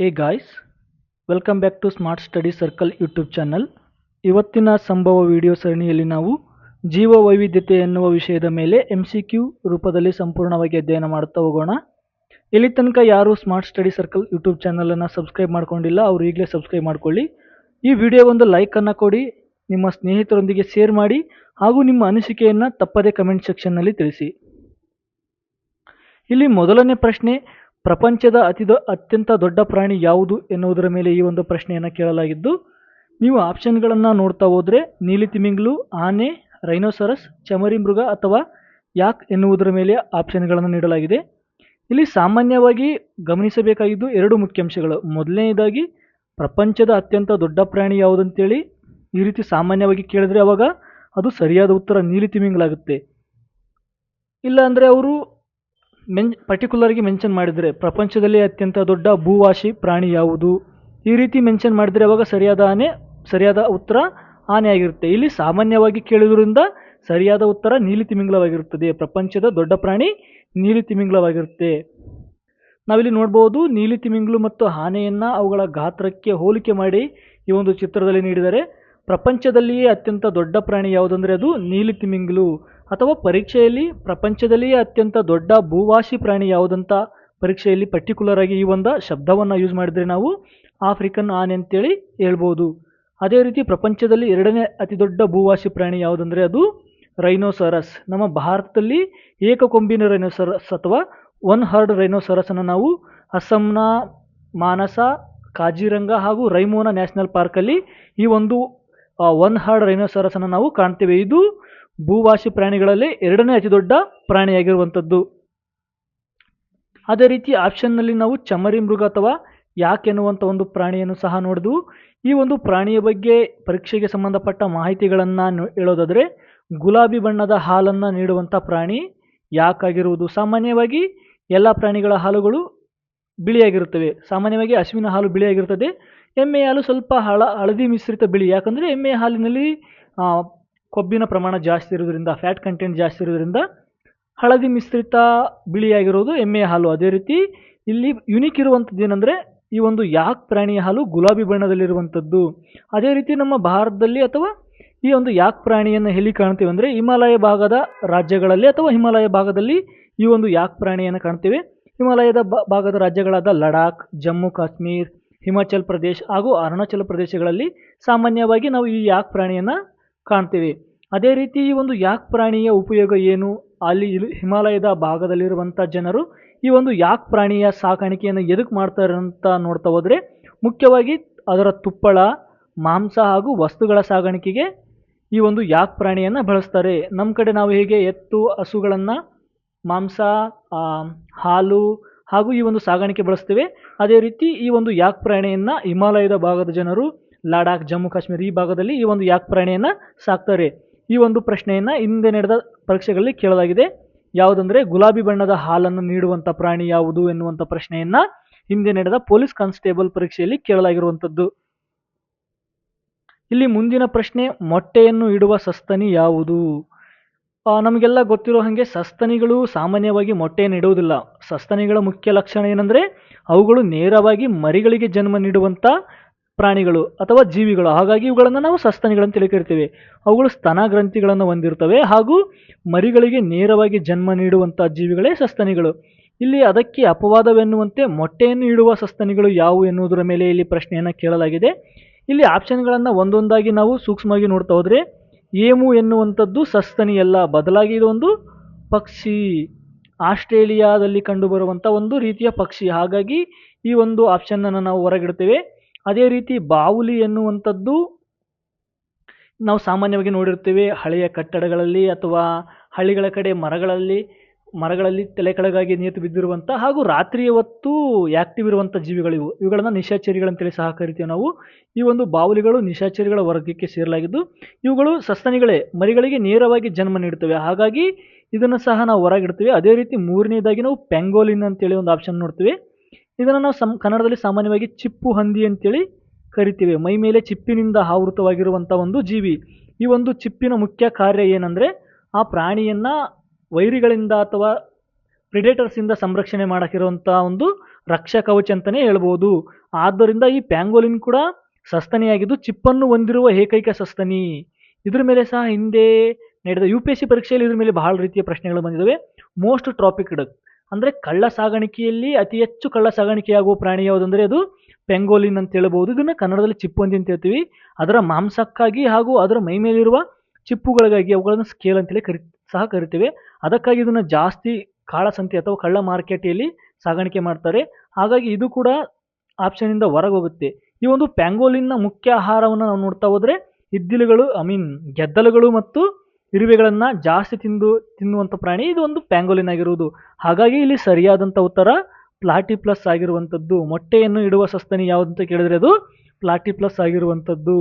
Hey guys welcome back to smart study circle YouTube channel ಇವತ್ತಿನ ಸಂಭವ video ಸರಣಿಯಲ್ಲಿ ನಾವು ಜೀವ ವೈವಿಧ್ಯತೆ ಎನ್ನುವ ವಿಷಯದ ಮೇಲೆ ಎಂ ಸಿ ಕ್ಯೂ ರೂಪದಲ್ಲಿ ಸಂಪೂರ್ಣವಾಗಿ ಅಧ್ಯಯನ ಮಾಡುತ್ತಾ ಹೋಗೋಣ. ಇಲ್ಲಿ ತನಕ ಯಾರು ಸ್ಮಾರ್ಟ್ ಸ್ಟಡಿ ಸರ್ಕಲ್ ಯೂಟ್ಯೂಬ್ ಚಾನಲನ್ನು ಸಬ್ಸ್ಕ್ರೈಬ್ ಮಾಡ್ಕೊಂಡಿಲ್ಲ, ಅವರು ಈಗಲೇ ಸಬ್ಸ್ಕ್ರೈಬ್ ಮಾಡ್ಕೊಳ್ಳಿ. ಈ ವಿಡಿಯೋ ಒಂದು ಲೈಕನ್ನು ಕೊಡಿ, ನಿಮ್ಮ ಸ್ನೇಹಿತರೊಂದಿಗೆ ಶೇರ್ ಮಾಡಿ, ಹಾಗೂ ನಿಮ್ಮ ಅನಿಸಿಕೆಯನ್ನು ತಪ್ಪದೇ ಕಮೆಂಟ್ ಸೆಕ್ಷನ್ನಲ್ಲಿ ತಿಳಿಸಿ. ಇಲ್ಲಿ ಮೊದಲನೇ ಪ್ರಶ್ನೆ ಪ್ರಪಂಚದ ಅತಿ ಅತ್ಯಂತ ದೊಡ್ಡ ಪ್ರಾಣಿ ಯಾವುದು ಎನ್ನುವುದರ ಮೇಲೆ ಈ ಒಂದು ಪ್ರಶ್ನೆಯನ್ನು ಕೇಳಲಾಗಿದ್ದು, ನೀವು ಆಪ್ಷನ್ಗಳನ್ನು ನೋಡ್ತಾ ಹೋದರೆ ನೀಲಿ ತಿಮಿಂಗ್ಲು, ಆನೆ ರೈನೋಸರಸ್ ಚಮರಿ ಮೃಗ ಅಥವಾ ಯಾಕ್ ಎನ್ನುವುದರ ಮೇಲೆ ಆಪ್ಷನ್ಗಳನ್ನು ನೀಡಲಾಗಿದೆ. ಇಲ್ಲಿ ಸಾಮಾನ್ಯವಾಗಿ ಗಮನಿಸಬೇಕಾಗಿದ್ದು ಎರಡು ಮುಖ್ಯಾಂಶಗಳು. ಮೊದಲನೆಯದಾಗಿ ಪ್ರಪಂಚದ ಅತ್ಯಂತ ದೊಡ್ಡ ಪ್ರಾಣಿ ಯಾವುದಂತೇಳಿ ಈ ರೀತಿ ಸಾಮಾನ್ಯವಾಗಿ ಕೇಳಿದ್ರೆ ಅವಾಗ ಅದು ಸರಿಯಾದ ಉತ್ತರ ನೀಲಿ ತಿಮಿಂಗ್ಲಾಗುತ್ತೆ. ಇಲ್ಲ ಅಂದರೆ ಅವರು ಮೆನ್ ಪರ್ಟಿಕ್ಯುಲರ್ಗೆ ಮೆನ್ಷನ್ ಮಾಡಿದರೆ, ಪ್ರಪಂಚದಲ್ಲಿ ಅತ್ಯಂತ ದೊಡ್ಡ ಭೂವಾಸಿ ಪ್ರಾಣಿ ಯಾವುದು? ಈ ರೀತಿ ಮೆನ್ಷನ್ ಮಾಡಿದರೆ ಅವಾಗ ಸರಿಯಾದ ಆನೆ, ಸರಿಯಾದ ಉತ್ತರ ಆನೆ ಆಗಿರುತ್ತೆ ಇಲ್ಲಿ ಸಾಮಾನ್ಯವಾಗಿ ಕೇಳಿದ್ರಿಂದ ಸರಿಯಾದ ಉತ್ತರ ನೀಲಿ ತಿಮಿಂಗ್ಲವಾಗಿರುತ್ತದೆ. ಪ್ರಪಂಚದ ದೊಡ್ಡ ಪ್ರಾಣಿ ನೀಲಿ ತಿಮಿಂಗ್ಲವಾಗಿರುತ್ತೆ. ನಾವಿಲ್ಲಿ ನೋಡ್ಬೋದು, ನೀಲಿ ತಿಮಿಂಗ್ಲು ಮತ್ತು ಆನೆಯನ್ನು ಅವುಗಳ ಗಾತ್ರಕ್ಕೆ ಹೋಲಿಕೆ ಮಾಡಿ ಈ ಒಂದು ಚಿತ್ರದಲ್ಲಿ ನೀಡಿದರೆ, ಪ್ರಪಂಚದಲ್ಲಿಯೇ ಅತ್ಯಂತ ದೊಡ್ಡ ಪ್ರಾಣಿ ಯಾವುದಂದರೆ ಅದು ನೀಲಿ ತಿಮಿಂಗ್ಲು. ಅಥವಾ ಪರೀಕ್ಷೆಯಲ್ಲಿ ಪ್ರಪಂಚದಲ್ಲಿಯೇ ಅತ್ಯಂತ ದೊಡ್ಡ ಭೂವಾಸಿ ಪ್ರಾಣಿ ಯಾವುದಂತ ಪರೀಕ್ಷೆಯಲ್ಲಿ ಪರ್ಟಿಕ್ಯುಲರ್ ಆಗಿ ಈ ಒಂದು ಶಬ್ದವನ್ನು ಯೂಸ್ ಮಾಡಿದರೆ ನಾವು ಆಫ್ರಿಕನ್ ಆನೆ ಅಂತೇಳಿ ಹೇಳ್ಬೋದು. ಅದೇ ರೀತಿ ಪ್ರಪಂಚದಲ್ಲಿ ಎರಡನೇ ಅತಿ ದೊಡ್ಡ ಭೂವಾಸಿ ಪ್ರಾಣಿ ಯಾವುದಂದರೆ ಅದು ರೈನೋಸರಸ್ ನಮ್ಮ ಭಾರತದಲ್ಲಿ ಏಕಕೊಂಬಿನ ರೈನೋಸರಸ್ ಅಥವಾ ಒನ್ ಹರ್ಡ್ ರೈನೋಸರಸನ್ನು ನಾವು ಅಸ್ಸಾಂನ ಮಾನಸ, ಕಾಜಿರಂಗ ಹಾಗೂ ರೈಮೋನಾ ನ್ಯಾಷನಲ್ ಪಾರ್ಕಲ್ಲಿ ಈ ಒಂದು ಒನ್ ಹಾರ್ಡ್ ರೈನೋಸರಸನ್ನು ನಾವು ಕಾಣ್ತೇವೆ. ಇದು ಭೂವಾಸಿ ಪ್ರಾಣಿಗಳಲ್ಲಿ ಎರಡನೇ ಅತಿ ದೊಡ್ಡ ಪ್ರಾಣಿಯಾಗಿರುವಂಥದ್ದು. ಅದೇ ರೀತಿ ಆಪ್ಷನ್ನಲ್ಲಿ ನಾವು ಚಮರಿ ಮೃಗ ಅಥವಾ ಯಾಕೆ ಎನ್ನುವಂಥ ಒಂದು ಪ್ರಾಣಿಯನ್ನು ಸಹ ನೋಡಿದ್ವು. ಈ ಒಂದು ಪ್ರಾಣಿಯ ಬಗ್ಗೆ ಪರೀಕ್ಷೆಗೆ ಸಂಬಂಧಪಟ್ಟ ಮಾಹಿತಿಗಳನ್ನು ಹೇಳೋದಾದರೆ ಗುಲಾಬಿ ಬಣ್ಣದ ಹಾಲನ್ನು ನೀಡುವಂಥ ಪ್ರಾಣಿ ಯಾಕಾಗಿರುವುದು ಸಾಮಾನ್ಯವಾಗಿ ಎಲ್ಲ ಪ್ರಾಣಿಗಳ ಹಾಲುಗಳು ಬಿಳಿಯಾಗಿರುತ್ತವೆ. ಸಾಮಾನ್ಯವಾಗಿ ಹಸುವಿನ ಹಾಲು ಬಿಳಿಯಾಗಿರುತ್ತದೆ ಎಮ್ಮೆಯ ಹಾಲು ಸ್ವಲ್ಪ ಹಳ, ಹಳದಿ ಮಿಶ್ರಿತ ಬಿಳಿ. ಯಾಕಂದರೆ ಎಮ್ಮೆಯ ಹಾಲಿನಲ್ಲಿ ಕೊಬ್ಬಿನ ಪ್ರಮಾಣ ಜಾಸ್ತಿ ಇರೋದ್ರಿಂದ ಫ್ಯಾಟ್ ಕಂಟೆಂಟ್ ಜಾಸ್ತಿ ಇರೋದ್ರಿಂದ ಹಳದಿ ಮಿಶ್ರಿತ ಬಿಳಿಯಾಗಿರೋದು ಎಮ್ಮೆಯ ಹಾಲು. ಅದೇ ರೀತಿ ಇಲ್ಲಿ ಯುನಿಕ್ ಇರುವಂಥದ್ದು ಏನಂದರೆ ಈ ಒಂದು ಯಾಕ್ ಪ್ರಾಣಿಯ ಹಾಲು ಗುಲಾಬಿ ಬಣ್ಣದಲ್ಲಿರುವಂಥದ್ದು. ಅದೇ ರೀತಿ ನಮ್ಮ ಭಾರತದಲ್ಲಿ ಅಥವಾ ಈ ಒಂದು ಯಾಕ್ ಪ್ರಾಣಿಯನ್ನು ಎಲ್ಲಿ ಕಾಣ್ತೇವೆ ಅಂದರೆ ಹಿಮಾಲಯ ಭಾಗದ ರಾಜ್ಯಗಳಲ್ಲಿ ಅಥವಾ ಹಿಮಾಲಯ ಭಾಗದಲ್ಲಿ ಈ ಒಂದು ಯಾಕ್ ಪ್ರಾಣಿಯನ್ನು ಕಾಣ್ತೀವಿ. ಹಿಮಾಲಯದ ಭಾಗದ ರಾಜ್ಯಗಳಾದ ಲಡಾಖ್, ಜಮ್ಮು, ಕಾಶ್ಮೀರ್, ಹಿಮಾಚಲ್ ಪ್ರದೇಶ್ ಹಾಗೂ ಅರುಣಾಚಲ ಪ್ರದೇಶಗಳಲ್ಲಿ ಸಾಮಾನ್ಯವಾಗಿ ನಾವು ಈ ಯಾಕ್ ಪ್ರಾಣಿಯನ್ನು ಕಾಣ್ತೇವೆ. ಅದೇ ರೀತಿ ಈ ಒಂದು ಯಾಕ್ ಪ್ರಾಣಿಯ ಉಪಯೋಗ ಏನು? ಅಲ್ಲಿ ಹಿಮಾಲಯದ ಭಾಗದಲ್ಲಿರುವಂಥ ಜನರು ಈ ಒಂದು ಯಾಕ್ ಪ್ರಾಣಿಯ ಸಾಕಾಣಿಕೆಯನ್ನು ಎದಕ್ಕೆ ಮಾಡ್ತಾರೆ ಅಂತ ನೋಡ್ತಾ ಹೋದರೆ, ಮುಖ್ಯವಾಗಿ ಅದರ ತುಪ್ಪಳ, ಮಾಂಸ ಹಾಗೂ ವಸ್ತುಗಳ ಸಾಗಾಣಿಕೆಗೆ ಈ ಒಂದು ಯಾಕ್ ಪ್ರಾಣಿಯನ್ನು ಬಳಸ್ತಾರೆ. ನಮ್ಮ ಕಡೆ ನಾವು ಹೇಗೆ ಎತ್ತು, ಹಸುಗಳನ್ನು, ಮಾಂಸ ಹಾಲು ಹಾಗೂ ಈ ಒಂದು ಸಾಗಾಣಿಕೆ ಬಳಸ್ತೇವೆ. ಅದೇ ರೀತಿ ಈ ಒಂದು ಯಾಕ್ ಪ್ರಾಣಿಯನ್ನು ಹಿಮಾಲಯದ ಭಾಗದ ಜನರು ಲಡಾಖ್, ಜಮ್ಮು, ಕಾಶ್ಮೀರ ಈ ಭಾಗದಲ್ಲಿ ಈ ಒಂದು ಯಾಕ್ ಪ್ರಾಣಿಯನ್ನು ಸಾಕ್ತಾರೆ? ಈ ಒಂದು ಪ್ರಶ್ನೆಯನ್ನು ಹಿಂದೆ ನಡೆದ ಪರೀಕ್ಷೆಗಳಲ್ಲಿ ಕೇಳಲಾಗಿದೆ. ಯಾವುದಂದರೆ ಗುಲಾಬಿ ಬಣ್ಣದ ಹಾಲನ್ನು ನೀಡುವಂಥ ಪ್ರಾಣಿ ಯಾವುದು ಎನ್ನುವಂಥ ಪ್ರಶ್ನೆಯನ್ನು ಹಿಂದೆ ನಡೆದ ಪೊಲೀಸ್ ಕಾನ್ಸ್ಟೇಬಲ್ ಪರೀಕ್ಷೆಯಲ್ಲಿ ಕೇಳಲಾಗಿರುವಂಥದ್ದು. ಇಲ್ಲಿ ಮುಂದಿನ ಪ್ರಶ್ನೆ, ಮೊಟ್ಟೆಯನ್ನು ಇಡುವ ಸಸ್ತನಿ ಯಾವುದು? ನಮಗೆಲ್ಲ ಗೊತ್ತಿರೋ ಹಾಗೆ ಸಸ್ತನಿಗಳು ಸಾಮಾನ್ಯವಾಗಿ ಮೊಟ್ಟೆಯನ್ನು ಇಡುವುದಿಲ್ಲ. ಸಸ್ತನಿಗಳ ಮುಖ್ಯ ಲಕ್ಷಣ ಏನಂದರೆ ಅವುಗಳು ನೇರವಾಗಿ ಮರಿಗಳಿಗೆ ಜನ್ಮ ನೀಡುವಂಥ ಪ್ರಾಣಿಗಳು ಅಥವಾ ಜೀವಿಗಳು. ಹಾಗಾಗಿ ಇವುಗಳನ್ನು ನಾವು ಸಸ್ತನಿಗಳನ್ನು ತಿಳ್ಕಿರ್ತೀವಿ ಅವುಗಳು ಸ್ತನ ಗ್ರಂಥಿಗಳನ್ನು ಹೊಂದಿರ್ತವೆ ಹಾಗೂ ಮರಿಗಳಿಗೆ ನೇರವಾಗಿ ಜನ್ಮ ನೀಡುವಂಥ ಜೀವಿಗಳೇ ಸಸ್ತನಿಗಳು. ಇಲ್ಲಿ ಅದಕ್ಕೆ ಅಪವಾದವೆನ್ನುವಂತೆ ಮೊಟ್ಟೆಯನ್ನು ಇಡುವ ಸಸ್ತನಿಗಳು ಯಾವುವು ಎನ್ನುವುದರ ಮೇಲೆ ಇಲ್ಲಿ ಪ್ರಶ್ನೆಯನ್ನು ಕೇಳಲಾಗಿದೆ. ಇಲ್ಲಿ ಆಪ್ಷನ್ಗಳನ್ನು ಒಂದೊಂದಾಗಿ ನಾವು ಸೂಕ್ಷ್ಮವಾಗಿ ನೋಡ್ತಾ ಹೋದರೆ, ಏಮು ಎನ್ನುವಂಥದ್ದು ಸಸ್ತನಿಯಲ್ಲ. ಬದಲಾಗಿ ಇದೊಂದು ಪಕ್ಷಿ. ಆಸ್ಟ್ರೇಲಿಯಾದಲ್ಲಿ ಕಂಡುಬರುವಂಥ ಒಂದು ರೀತಿಯ ಪಕ್ಷಿ. ಹಾಗಾಗಿ ಈ ಒಂದು ಆಪ್ಷನ್ನನ್ನು ನಾವು ಹೊರಗಿಡ್ತೇವೆ. ಅದೇ ರೀತಿ ಬಾವುಲಿ ಎನ್ನುವಂಥದ್ದು ನಾವು ಸಾಮಾನ್ಯವಾಗಿ ನೋಡಿರ್ತೇವೆ ಹಳೆಯ ಕಟ್ಟಡಗಳಲ್ಲಿ ಅಥವಾ ಹಳ್ಳಿಗಳ ಕಡೆ ಮರಗಳಲ್ಲಿ ಮರಗಳಲ್ಲಿ ತಲೆ ಕೆಳಗಾಗಿ ನೇತು ಬಿದ್ದಿರುವಂಥ ಹಾಗೂ ರಾತ್ರಿಯ ಹೊತ್ತು ಆ್ಯಕ್ಟಿವ್ ಇರುವಂಥ ಜೀವಿಗಳಿವು ಇವುಗಳನ್ನು ನಿಶಾಚರಿಗಳಂತೇಳಿ ಸಹ ಕರಿತೀವಿ ನಾವು. ಈ ಒಂದು ಬಾವುಲಿಗಳು ನಿಶಾಚರಿಗಳ ವರ್ಗಕ್ಕೆ ಸೇರಲಾಗಿದ್ದು, ಇವುಗಳು ಸಸ್ತನಿಗಳೇ, ಮರಿಗಳಿಗೆ ನೇರವಾಗಿ ಜನ್ಮ ನೀಡುತ್ತವೆ. ಹಾಗಾಗಿ ಇದನ್ನು ಸಹ ನಾವು ಹೊರಗಿಡ್ತೀವಿ. ಅದೇ ರೀತಿ ಮೂರನೇದಾಗಿ ನಾವು ಪೆಂಗೋಲಿನ್ ಅಂತೇಳಿ ಒಂದು ಆಪ್ಷನ್ ನೋಡ್ತೀವಿ. ಇದನ್ನು ನಾವು ಸಮ್, ಕನ್ನಡದಲ್ಲಿ ಸಾಮಾನ್ಯವಾಗಿ ಚಿಪ್ಪು ಹಂದಿ ಅಂತೇಳಿ ಕರಿತೀವಿ. ಮೈ ಮೇಲೆ ಚಿಪ್ಪಿನಿಂದ ಆವೃತವಾಗಿರುವಂಥ ಒಂದು ಜೀವಿ. ಈ ಒಂದು ಚಿಪ್ಪಿನ ಮುಖ್ಯ ಕಾರ್ಯ ಏನಂದರೆ ಆ ಪ್ರಾಣಿಯನ್ನು ವೈರಿಗಳಿಂದ ಅಥವಾ ಪ್ರಿಡೇಟರ್ಸಿಂದ ಸಂರಕ್ಷಣೆ ಮಾಡೋಕ್ಕಿರುವಂಥ ಒಂದು ರಕ್ಷಾ ಕವಚ ಅಂತಲೇ ಹೇಳ್ಬೋದು. ಆದ್ದರಿಂದ ಈ ಪ್ಯಾಂಗೋಲಿನ್ ಕೂಡ ಸಸ್ತನಿಯಾಗಿದ್ದು ಚಿಪ್ಪನ್ನು ಹೊಂದಿರುವ ಏಕೈಕ ಸಸ್ತನಿ. ಇದ್ರ ಮೇಲೆ ಸಹ ಹಿಂದೆ ನಡೆದ ಯು ಪಿ ಎಸ್ ಸಿ ಪರೀಕ್ಷೆಯಲ್ಲಿ ಇದ್ರ ಮೇಲೆ ಬಹಳ ರೀತಿಯ ಪ್ರಶ್ನೆಗಳು ಬಂದಿದ್ದಾವೆ ಮೋಸ್ಟ್ ಟ್ರಾಪಿಕ್ಡ್ ಅಂದರೆ ಕಳ್ಳ ಸಾಗಾಣಿಕೆಯಲ್ಲಿ ಅತಿ ಹೆಚ್ಚು ಕಳ್ಳ ಸಾಗಾಣಿಕೆಯಾಗುವ ಪ್ರಾಣಿ ಯಾವುದಂದರೆ ಅದು ಪೆಂಗೋಲಿನ್ ಅಂತ ಹೇಳ್ಬೋದು. ಇದನ್ನು ಕನ್ನಡದಲ್ಲಿ ಚಿಪ್ಪುಂದಿ ಅಂತ ಹೇಳ್ತೀವಿ. ಅದರ ಮಾಂಸಕ್ಕಾಗಿ ಹಾಗೂ ಅದರ ಮೈ ಮೇಲಿರುವ ಚಿಪ್ಪುಗಳಿಗಾಗಿ ಅವುಗಳನ್ನು ಸ್ಕೇಲ್ ಅಂತೇಳಿ ಕರಿ, ಸಹ ಕರಿತೀವಿ. ಅದಕ್ಕಾಗಿ ಇದನ್ನು ಜಾಸ್ತಿ ಕಾಳಸಂತೆ ಅಥವಾ ಕಳ್ಳ ಮಾರ್ಕೆಟೆಯಲ್ಲಿ ಸಾಗಾಣಿಕೆ ಮಾಡ್ತಾರೆ. ಹಾಗಾಗಿ ಇದು ಕೂಡ ಆಪ್ಷನಿಂದ ಹೊರಗೆ ಹೋಗುತ್ತೆ. ಈ ಒಂದು ಪ್ಯಾಂಗೋಲಿನ್ನ ಮುಖ್ಯ ಆಹಾರವನ್ನು ನಾವು ನೋಡ್ತಾ ಹೋದರೆ ಇದ್ದಿಲುಗಳು ಐ ಮೀನ್ ಗೆದ್ದಲುಗಳು ಮತ್ತು ಇರುವೆಗಳನ್ನು ಜಾಸ್ತಿ ತಿಂದು ತಿನ್ನುವಂಥ ಪ್ರಾಣಿ ಇದು ಒಂದು ಪ್ಯಾಂಗೋಲಿನ್ ಆಗಿರುವುದು. ಹಾಗಾಗಿ ಇಲ್ಲಿ ಸರಿಯಾದಂಥ ಉತ್ತರ ಪ್ಲಾಟಿ ಪ್ಲಸ್ ಆಗಿರುವಂಥದ್ದು ಮೊಟ್ಟೆಯನ್ನು ಇಡುವ ಸಸ್ತನಿ ಯಾವುದು ಅಂತ ಕೇಳಿದರೆ ಅದು ಪ್ಲಾಟಿ ಪ್ಲಸ್ ಆಗಿರುವಂಥದ್ದು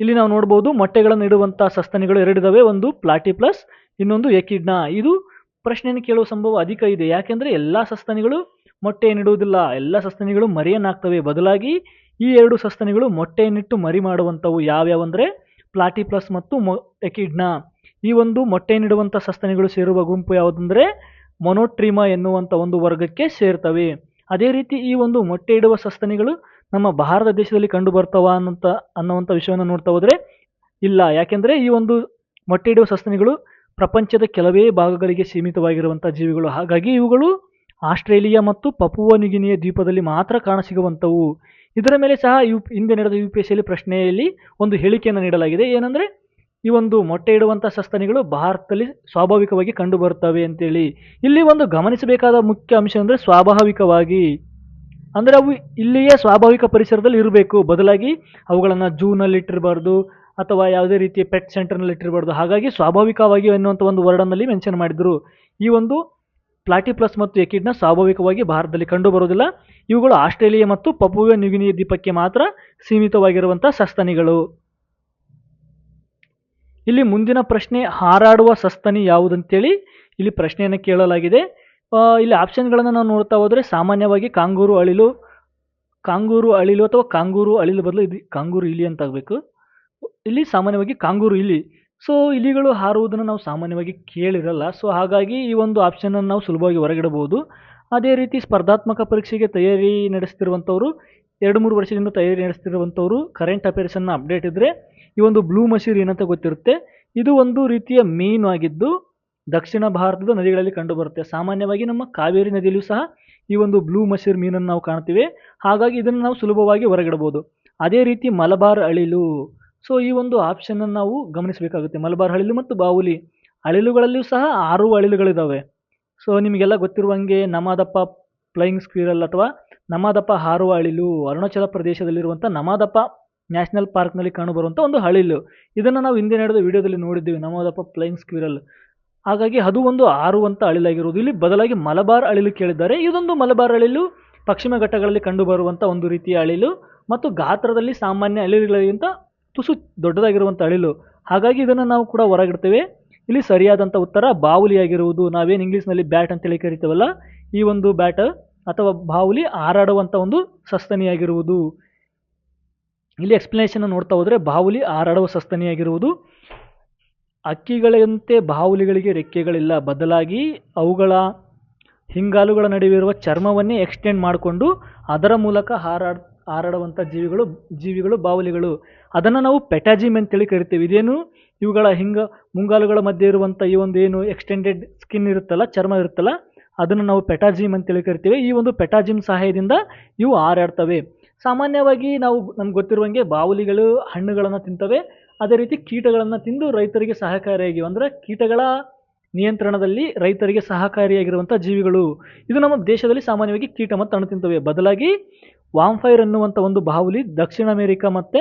ಇಲ್ಲಿ ನಾವು ನೋಡ್ಬೋದು ಮೊಟ್ಟೆಗಳನ್ನು ಇಡುವಂಥ ಸಸ್ತನಿಗಳು ಎರಡಿದಾವೆ. ಒಂದು ಪ್ಲಾಟಿ ಪ್ಲಸ್ ಇನ್ನೊಂದು ಎಕಿಡ್ನಾ ಇದು ಪ್ರಶ್ನೆಯನ್ನು ಕೇಳುವ ಸಂಭವ ಅಧಿಕ ಇದೆ. ಯಾಕೆಂದರೆ ಎಲ್ಲ ಸಸ್ತನಿಗಳು ಮೊಟ್ಟೆಯನ್ನಿಡುವುದಿಲ್ಲ ಎಲ್ಲ ಸಸ್ತನಿಗಳು ಮರಿಯನ್ನಾಗ್ತವೆ. ಬದಲಾಗಿ ಈ ಎರಡು ಸಸ್ತನಿಗಳು ಮೊಟ್ಟೆಯನ್ನಿಟ್ಟು ಮರಿ ಮಾಡುವಂಥವು ಯಾವ್ಯಾವಂದರೆ ಪ್ಲಾಟಿಪ್ಲಸ್ ಮತ್ತು ಮೊ ಎಕಿಡ್ನಾ ಈ ಒಂದು ಮೊಟ್ಟೆ ನೀಡುವಂಥ ಸಸ್ತನಿಗಳು ಸೇರುವ ಗುಂಪು ಯಾವುದಂದರೆ ಮೊನೋಟ್ರಿಮಾ ಎನ್ನುವಂಥ ಒಂದು ವರ್ಗಕ್ಕೆ ಸೇರ್ತವೆ. ಅದೇ ರೀತಿ ಈ ಒಂದು ಮೊಟ್ಟೆ ಇಡುವ ಸಸ್ತನಿಗಳು ನಮ್ಮ ಭಾರತ ದೇಶದಲ್ಲಿ ಕಂಡು ಬರ್ತಾವ ಅನ್ನೋಂಥ ಅನ್ನುವಂಥ ವಿಷಯವನ್ನು ನೋಡ್ತಾ ಹೋದರೆ ಇಲ್ಲ. ಯಾಕೆಂದರೆ ಈ ಒಂದು ಮೊಟ್ಟೆ ಇಡುವ ಸಸ್ತನಿಗಳು ಪ್ರಪಂಚದ ಕೆಲವೇ ಭಾಗಗಳಿಗೆ ಸೀಮಿತವಾಗಿರುವಂಥ ಜೀವಿಗಳು. ಹಾಗಾಗಿ ಇವುಗಳು ಆಸ್ಟ್ರೇಲಿಯಾ ಮತ್ತು ಪಪುವ ನಿಗಿನಿಯ ದ್ವೀಪದಲ್ಲಿ ಮಾತ್ರ ಕಾಣಸಿಗುವಂಥವು ಇದರ ಮೇಲೆ ಸಹ ಯು, ಹಿಂದೆ ನಡೆದ ಯು ಪಿ ಎಸ್ ಸಿಯಲ್ಲಿ ಪ್ರಶ್ನೆಯಲ್ಲಿ ಒಂದು ಹೇಳಿಕೆಯನ್ನು ನೀಡಲಾಗಿದೆ. ಏನಂದರೆ ಈ ಒಂದು ಮೊಟ್ಟೆ ಇಡುವಂಥ ಸಸ್ತನಿಗಳು ಭಾರತದಲ್ಲಿ ಸ್ವಾಭಾವಿಕವಾಗಿ ಕಂಡುಬರುತ್ತವೆ ಅಂತೇಳಿ. ಇಲ್ಲಿ ಒಂದು ಗಮನಿಸಬೇಕಾದ ಮುಖ್ಯ ಅಂಶ ಅಂದರೆ ಸ್ವಾಭಾವಿಕವಾಗಿ. ಅಂದರೆ ಅವು ಇಲ್ಲಿಯೇ ಸ್ವಾಭಾವಿಕ ಪರಿಸರದಲ್ಲಿ ಇರಬೇಕು. ಬದಲಾಗಿ ಅವುಗಳನ್ನು ಜೂನಲ್ಲಿ ಇಟ್ಟಿರಬಾರ್ದು, ಅಥವಾ ಯಾವುದೇ ರೀತಿಯ ಪೆಟ್ ಸೆಂಟರ್ನಲ್ಲಿ ಇಟ್ಟಿರಬಾರ್ದು. ಹಾಗಾಗಿ ಸ್ವಾಭಾವಿಕವಾಗಿ ಎನ್ನುವಂಥ ಒಂದು ವರ್ಡನ್ನಲ್ಲಿ ಮೆನ್ಷನ್ ಮಾಡಿದರು. ಈ ಒಂದು ಪ್ಲಾಟಿಪ್ಲಸ್ ಮತ್ತು ಎಕಿಡ್ನ ಸ್ವಾಭಾವಿಕವಾಗಿ ಭಾರತದಲ್ಲಿ ಕಂಡು ಬರುವುದಿಲ್ಲ ಇವುಗಳು ಆಸ್ಟ್ರೇಲಿಯಾ ಮತ್ತು ಪಪುವೆ ನ್ಯೂಗಿನಿಯ ದ್ವೀಪಕ್ಕೆ ಮಾತ್ರ ಸೀಮಿತವಾಗಿರುವಂಥ ಸಸ್ತನಿಗಳು. ಇಲ್ಲಿ ಮುಂದಿನ ಪ್ರಶ್ನೆ ಹಾರಾಡುವ ಸಸ್ತನಿ ಯಾವುದಂತೇಳಿ ಇಲ್ಲಿ ಪ್ರಶ್ನೆಯನ್ನು ಕೇಳಲಾಗಿದೆ. ಇಲ್ಲಿ ಆಪ್ಷನ್ಗಳನ್ನು ನಾವು ನೋಡ್ತಾ ಹೋದರೆ ಸಾಮಾನ್ಯವಾಗಿ ಕಾಂಗೂರು ಅಳಿಲು ಕಾಂಗೂರು ಅಳಿಲು ಅಥವಾ ಕಾಂಗೂರು ಅಳಿಲು ಬದಲು ಇದು ಕಾಂಗೂರು ಇಲಿ ಅಂತಾಗಬೇಕು ಇಲ್ಲಿ ಸಾಮಾನ್ಯವಾಗಿ ಕಾಂಗೂರು ಇಲಿ. ಸೊ ಇಲಿಗಳು ಹಾರುವುದನ್ನು ನಾವು ಸಾಮಾನ್ಯವಾಗಿ ಕೇಳಿರಲ್ಲ. ಸೊ ಹಾಗಾಗಿ ಈ ಒಂದು ಆಪ್ಷನನ್ನು ನಾವು ಸುಲಭವಾಗಿ ಹೊರಗಿಡಬಹುದು. ಅದೇ ರೀತಿ ಸ್ಪರ್ಧಾತ್ಮಕ ಪರೀಕ್ಷೆಗೆ ತಯಾರಿ ನಡೆಸ್ತಿರುವಂಥವ್ರು, ಎರಡು ಮೂರು ವರ್ಷದಿಂದ ತಯಾರಿ ನಡೆಸ್ತಿರುವಂಥವ್ರು ಕರೆಂಟ್ ಅಫೇರ್ಸನ್ನು ಅಪ್ಡೇಟ್ ಇದ್ದರೆ ಈ ಒಂದು ಬ್ಲೂ ಮಸೀರ್ ಏನಂತ ಗೊತ್ತಿರುತ್ತೆ? ಇದು ಒಂದು ರೀತಿಯ ಮೀನು ಆಗಿದ್ದು ದಕ್ಷಿಣ ಭಾರತದ ನದಿಗಳಲ್ಲಿ ಕಂಡುಬರುತ್ತೆ. ಸಾಮಾನ್ಯವಾಗಿ ನಮ್ಮ ಕಾವೇರಿ ನದಿಯಲ್ಲೂ ಸಹ ಈ ಒಂದು ಬ್ಲೂ ಮಸೀರ್ ಮೀನನ್ನು ನಾವು ಕಾಣ್ತೀವಿ. ಹಾಗಾಗಿ ಇದನ್ನು ನಾವು ಸುಲಭವಾಗಿ ಹೊರಗಿಡಬಹುದು. ಅದೇ ರೀತಿ ಮಲಬಾರ್ ಅಳಿಲು. ಸೊ ಈ ಒಂದು ಆಪ್ಷನನ್ನು ನಾವು ಗಮನಿಸಬೇಕಾಗುತ್ತೆ. ಮಲಬಾರ್ ಅಳಿಲು ಮತ್ತು ಬಾವುಲಿ ಅಳಿಲುಗಳಲ್ಲಿಯೂ ಸಹ ಆರು ಅಳಿಲುಗಳಿದ್ದಾವೆ ಸೊ ನಿಮಗೆಲ್ಲ ಗೊತ್ತಿರುವಂಗೆ ನಮಾದಪ್ಪ ಫ್ಲೈಯಿಂಗ್ ಸ್ಕ್ವೀರಲ್ ಅಥವಾ ನಮಾದಪ್ಪ ಹಾರುವ ಅಳಿಲು. ಅರುಣಾಚಲ ಪ್ರದೇಶದಲ್ಲಿರುವಂಥ ನಮಾದಪ್ಪ ನ್ಯಾಷನಲ್ ಪಾರ್ಕ್ನಲ್ಲಿ ಕಾಣಬರುವಂಥ ಒಂದು ಅಳಿಲು ಇದನ್ನು ನಾವು ಹಿಂದೆ ನಡೆದ ವಿಡಿಯೋದಲ್ಲಿ ನೋಡಿದ್ದೀವಿ. ನಮ್ಮದಪ್ಪ ಫ್ಲೈಯಿಂಗ್ ಸ್ಕ್ವಿರಲ್. ಹಾಗಾಗಿ ಅದು ಒಂದು ಆರುವಂಥ ಅಳಿಲಾಗಿರುವುದು ಇಲ್ಲಿ ಬದಲಾಗಿ ಮಲಬಾರ್ ಅಳಿಲು ಕೇಳಿದ್ದಾರೆ. ಇದೊಂದು ಮಲಬಾರ್ ಅಳಿಲು ಪಶ್ಚಿಮ ಘಟ್ಟಗಳಲ್ಲಿ ಕಂಡುಬರುವಂಥ ಒಂದು ರೀತಿಯ ಅಳಿಲು ಮತ್ತು ಗಾತ್ರದಲ್ಲಿ ಸಾಮಾನ್ಯ ಅಳಿಲುಗಳಿಗಿಂತ ತುಸು ದೊಡ್ಡದಾಗಿರುವಂಥ ಅಳಿಲು ಹಾಗಾಗಿ ಇದನ್ನು ನಾವು ಕೂಡ ಹೊರಗಿಡ್ತೇವೆ. ಇಲ್ಲಿ ಸರಿಯಾದಂಥ ಉತ್ತರ ಬಾವುಲಿಯಾಗಿರುವುದು ನಾವೇನು ಇಂಗ್ಲೀಷ್ನಲ್ಲಿ ಬ್ಯಾಟ್ ಅಂತೇಳಿ ಕರಿತೇವಲ್ಲ? ಈ ಒಂದು ಬ್ಯಾಟ್ ಅಥವಾ ಬಾವುಲಿ ಹಾರಾಡುವಂಥ ಒಂದು ಸಸ್ತನಿಯಾಗಿರುವುದು. ಇಲ್ಲಿ ಎಕ್ಸ್ಪ್ಲನೇಷನ್ ನೋಡ್ತಾ ಹೋದರೆ ಬಾವುಲಿ ಹಾರಾಡುವ ಸಸ್ತನಿಯಾಗಿರುವುದು. ಅಕ್ಕಿಗಳಂತೆ ಬಾವುಲಿಗಳಿಗೆ ರೆಕ್ಕೆಗಳಿಲ್ಲ. ಬದಲಾಗಿ ಅವುಗಳ ಹಿಂಗಾಲುಗಳ ನಡುವೆ ಇರುವ ಚರ್ಮವನ್ನೇ ಎಕ್ಸ್ಟೆಂಡ್ ಮಾಡಿಕೊಂಡು ಅದರ ಮೂಲಕ ಹಾರಾಡ್ ಹಾರಾಡುವಂಥ ಜೀವಿಗಳು ಜೀವಿಗಳು ಬಾವುಲಿಗಳು ಅದನ್ನು ನಾವು ಪೆಟಾಜಿಮ್ ಅಂತೇಳಿ ಕರಿತೀವಿ. ಇದೇನು? ಇವುಗಳ ಹಿಂಗ, ಮುಂಗಾಲುಗಳ ಮಧ್ಯೆ ಇರುವಂಥ ಈ ಒಂದು ಏನು ಎಕ್ಸ್ಟೆಂಡೆಡ್ ಸ್ಕಿನ್ ಇರುತ್ತಲ್ಲ, ಚರ್ಮ ಇರುತ್ತಲ್ಲ, ಅದನ್ನು ನಾವು ಪೆಟಾಜಿಮ್ ಅಂತೇಳಿ ಕರಿತೀವಿ. ಈ ಒಂದು ಪೆಟಾಜಿಮ್ ಸಹಾಯದಿಂದ ಇವು ಹಾರಾಡ್ತವೆ. ಸಾಮಾನ್ಯವಾಗಿ ನಾವು ನಮ್ಗೆ ಗೊತ್ತಿರುವಂಗೆ ಬಾವುಲಿಗಳು, ಹಣ್ಣುಗಳನ್ನು ತಿಂತವೆ. ಅದೇ ರೀತಿ ಕೀಟಗಳನ್ನು ತಿಂದು ರೈತರಿಗೆ ಸಹಕಾರಿಯಾಗಿವೆ. ಅಂದರೆ ಕೀಟಗಳ ನಿಯಂತ್ರಣದಲ್ಲಿ ರೈತರಿಗೆ ಸಹಕಾರಿಯಾಗಿರುವಂಥ ಜೀವಿಗಳು. ಇದು ನಮ್ಮ ದೇಶದಲ್ಲಿ ಸಾಮಾನ್ಯವಾಗಿ ಕೀಟ ಮತ್ತು ಹಣ್ಣು ತಿಂತವೆ. ಬದಲಾಗಿ ವಾಂಫೈರ್ ಅನ್ನುವಂಥ ಒಂದು ಬಾವುಲಿ ದಕ್ಷಿಣ ಅಮೆರಿಕಾ ಮತ್ತು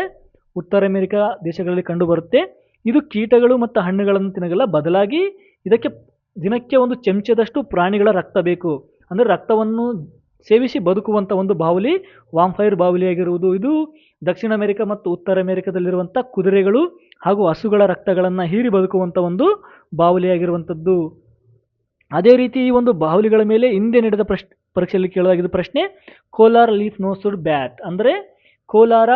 ಉತ್ತರ ಅಮೆರಿಕಾ ದೇಶಗಳಲ್ಲಿ ಕಂಡುಬರುತ್ತೆ. ಇದು ಕೀಟಗಳು ಮತ್ತು ಹಣ್ಣುಗಳನ್ನು ತಿನ್ನಗಲ್ಲ ಬದಲಾಗಿ ಇದಕ್ಕೆ ದಿನಕ್ಕೆ ಒಂದು ಚಮಚದಷ್ಟು ಪ್ರಾಣಿಗಳ ರಕ್ತ ಬೇಕು. ಅಂದರೆ ರಕ್ತವನ್ನು ಸೇವಿಸಿ ಬದುಕುವಂಥ ಒಂದು ಬಾವಲಿ ವಾಂಫೈರ್ ಬಾವಲಿಯಾಗಿರುವುದು ಇದು. ದಕ್ಷಿಣ ಅಮೆರಿಕ ಮತ್ತು ಉತ್ತರ ಅಮೆರಿಕದಲ್ಲಿರುವಂಥ ಕುದುರೆಗಳು ಹಾಗೂ ಹಸುಗಳ ರಕ್ತಗಳನ್ನು ಹೀರಿ ಬದುಕುವಂಥ ಒಂದು ಬಾವಲಿಯಾಗಿರುವಂಥದ್ದು ಅದೇ ರೀತಿ ಈ ಒಂದು ಬಾವಲಿಗಳ ಮೇಲೆ ಹಿಂದೆ ನಡೆದ ಪ್ರಶ್, ಪರೀಕ್ಷೆಯಲ್ಲಿ ಕೇಳಲಾಗಿದ್ದ ಪ್ರಶ್ನೆ, ಕೋಲಾರ ಲೀಫ್ ನೋಸುಡ್ ಬ್ಯಾಟ್, ಅಂದರೆ ಕೋಲಾರ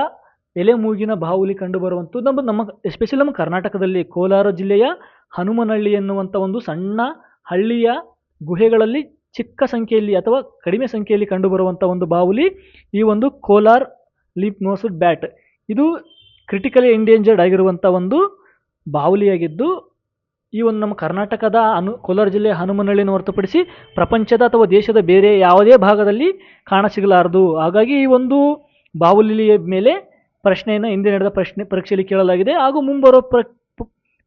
ಎಲೆ ಮೂಗಿನ ಬಾಹುಲಿ ಕಂಡುಬರುವಂಥದ್ದು ನಮ್ಮ ನಮ್ಮ ಎಸ್ಪೆಷಲಿ ನಮ್ಮ ಕರ್ನಾಟಕದಲ್ಲಿ ಕೋಲಾರ ಜಿಲ್ಲೆಯ ಹನುಮನಹಳ್ಳಿ ಎನ್ನುವಂಥ ಒಂದು ಸಣ್ಣ ಹಳ್ಳಿಯ ಗುಹೆಗಳಲ್ಲಿ ಚಿಕ್ಕ ಸಂಖ್ಯೆಯಲ್ಲಿ ಅಥವಾ ಕಡಿಮೆ ಸಂಖ್ಯೆಯಲ್ಲಿ ಕಂಡುಬರುವಂಥ ಒಂದು ಬಾವುಲಿ ಈ ಒಂದು ಕೋಲಾರ್ ಲೀಪ್ ನೋಸಡ್ ಬ್ಯಾಟ್. ಇದು ಕ್ರಿಟಿಕಲಿ ಎಂಡೇಂಜರ್ಡ್ ಆಗಿರುವಂಥ ಒಂದು ಬಾವುಲಿಯಾಗಿದ್ದು, ಈ ಒಂದು ನಮ್ಮ ಕರ್ನಾಟಕದ ಅನು, ಕೋಲಾರ ಜಿಲ್ಲೆಯ ಹನುಮನಹಳ್ಳಿಯನ್ನು ಹೊರತುಪಡಿಸಿ ಪ್ರಪಂಚದ ಅಥವಾ ದೇಶದ ಬೇರೆ ಯಾವುದೇ ಭಾಗದಲ್ಲಿ ಕಾಣಸಿಗಲಾರದು. ಹಾಗಾಗಿ ಈ ಒಂದು ಬಾವುಲಿಯ ಮೇಲೆ ಪ್ರಶ್ನೆಯನ್ನು ಹಿಂದೆ ನಡೆದ ಪ್ರಶ್ನೆ, ಪರೀಕ್ಷೆಯಲ್ಲಿ ಕೇಳಲಾಗಿದೆ. ಹಾಗೂ ಮುಂಬರುವ ಪ್ರ